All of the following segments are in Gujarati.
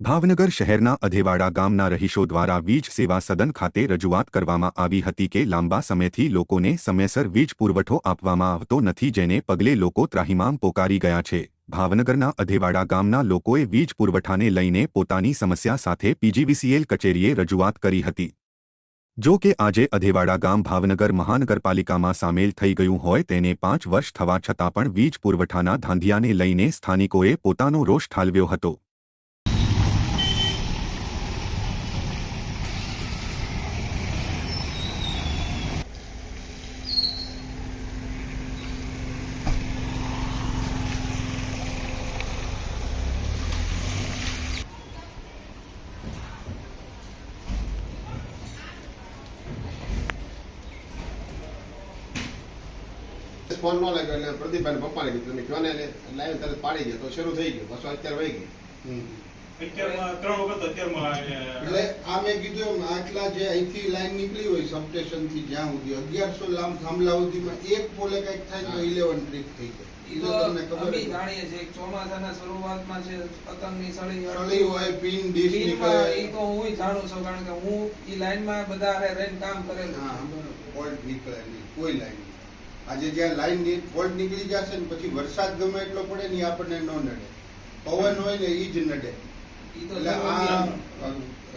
ભાવનગર શહેરના અધેવાડા ગામના રહીશો દ્વારા વીજ સેવા સદન ખાતે રજૂઆત કરવામાં આવી હતી કે લાંબા સમયથી લોકોને સમયસર વીજ પુરવઠો આપવામાં આવતો નથી જેને પગલે લોકો ત્રાહિમામ પોકારી ગયા છે. ભાવનગરના અધેવાડા ગામના લોકોએ વીજ પુરવઠાને લઈને પોતાની સમસ્યા સાથે પીજીવીસીએલ કચેરીએ રજૂઆત કરી હતી. જો કે આજે અધેવાડા ગામ ભાવનગર મહાનગરપાલિકામાં સામેલ થઈ ગયું હોય તેને પાંચ વર્ષ થવા છતાં પણ વીજ પુરવઠાના ધાંધિયાને લઈને સ્થાનિકોએ પોતાનો રોષ ઠાલવ્યો હતો. ફોન ન લાગ્યો એટલે પ્રદીપભાઈ પપ્પાને કીધું તમે કહો ને એટલે લાઈવ તરત પાડી ગયા તો શરૂ થઈ ગયું બસો અત્યારે વહી ગઈ અત્યારમાં ત્રણ વખત અત્યારમાં એટલે આ મેં કીધું એમ આટલા જે અહીંથી લાઈન નીકળી હોય સબસ્ટેશનથી જ્યાં સુધી અગિયારસો લાંબ થાંભલા સુધીમાં એક પોલે કંઈક થાય તો ઇલેવન ટ્રીપ થઈ જાય. એ તો તમને ખબર અમે જ હોય. જાણીએ છીએ ચોમાસાના શરૂઆતમાં છે પતંગની સળી સળી હોય પિન ડીશ પિનમાં ઈ તો હું જાણું છું કારણ કે હું ઈ લાઈનમાં બધા રહીને કામ કરેલું હા ફોલ્ટ નીકળે નહીં કોઈ લાઈન આજે જ્યાં લાઈન ફોલ્ટ નીકળી જશે ને પછી વરસાદ ગમે એટલો પડે ને આપણને ન નડે. પવન હોય ને એ જ નડે. એટલે આ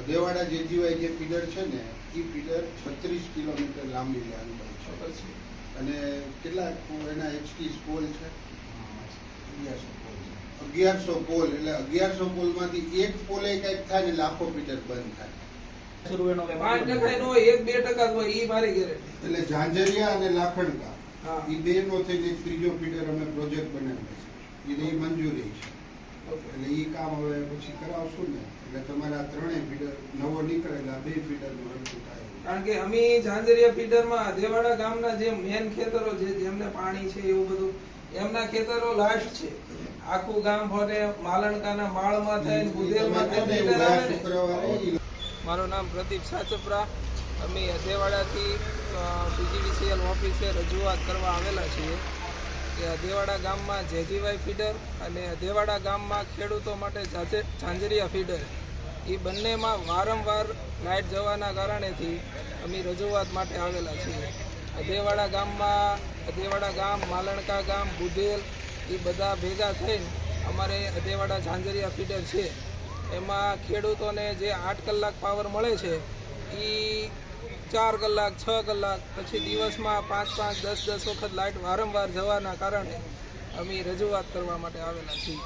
દેવાડા જેજીવાય જે ફીડર છે ને એ ફીડર છત્રીસ કિલોમીટર લાંબી લાંબી છે. અને કેટલા એના એચટી પોલ છે. અગિયારસો પોલ. એટલે અગિયારસો પોલમાંથી એક પોલે કંઈક થાય ને લાખો ફીટર બંધ થાય. પાંચ ટકા હોય એક બે ટકા ઈ મારી ગેરંટી. એટલે ઝાંઝરિયા અને લાખણકા. ઈ બે નો થઈને એક ત્રીજો ફીડર અમે પ્રોજેક્ટ બનાવ્યો છે. એની મંજૂરી છે. એટલે એ કામ હવે પછી કરાવશું ને. એટલે તમારા ત્રણેય ફીડર નવો નીકળેલા બે ફીડરનું હરખું થાય. કારણ કે અમે ઝાંઝરિયા ફીડરમાં દેવાડા ગામના જે મેન ખેતરો છે જેમને પાણી છે એવું બધું એમના ખેતરો લાસ્ટ છે. આખું ગામ ફરે માલણકાના માળમાં થાય બુધેલમાં થાય મારું નામ પ્રદીપ સાચપરા. અમે અધેવાડાથી પીજીવીસીએલ ઓફિસે રજૂઆત કરવા આવેલા છીએ કે અધેવાડા ગામમાં જેજીવાય ફીડર અને અધેવાડા ગામમાં ખેડૂતો માટે ઝાંઝે- ઝાંઝરિયા ફીડર. એ બંનેમાં વારંવાર લાઇટ જવાના કારણેથી અમે રજૂઆત માટે આવેલા છીએ. અધેવાડા ગામમાં અધેવાડા ગામ, માલણકા ગામ બુધેલ એ બધા ભેગા થઈને અમારે અધેવાડા ઝાંઝરિયા ફીડર છે. એમાં ખેડૂતોને જે આઠ કલાક પાવર મળે છે એ ચાર કલાક, છ કલાક, પછી દિવસમાં પાંચ પાંચ, દસ દસ વખત લાઇટ વારંવાર જવાના કારણે અમે રજૂઆત કરવા માટે આવેલા છીએ.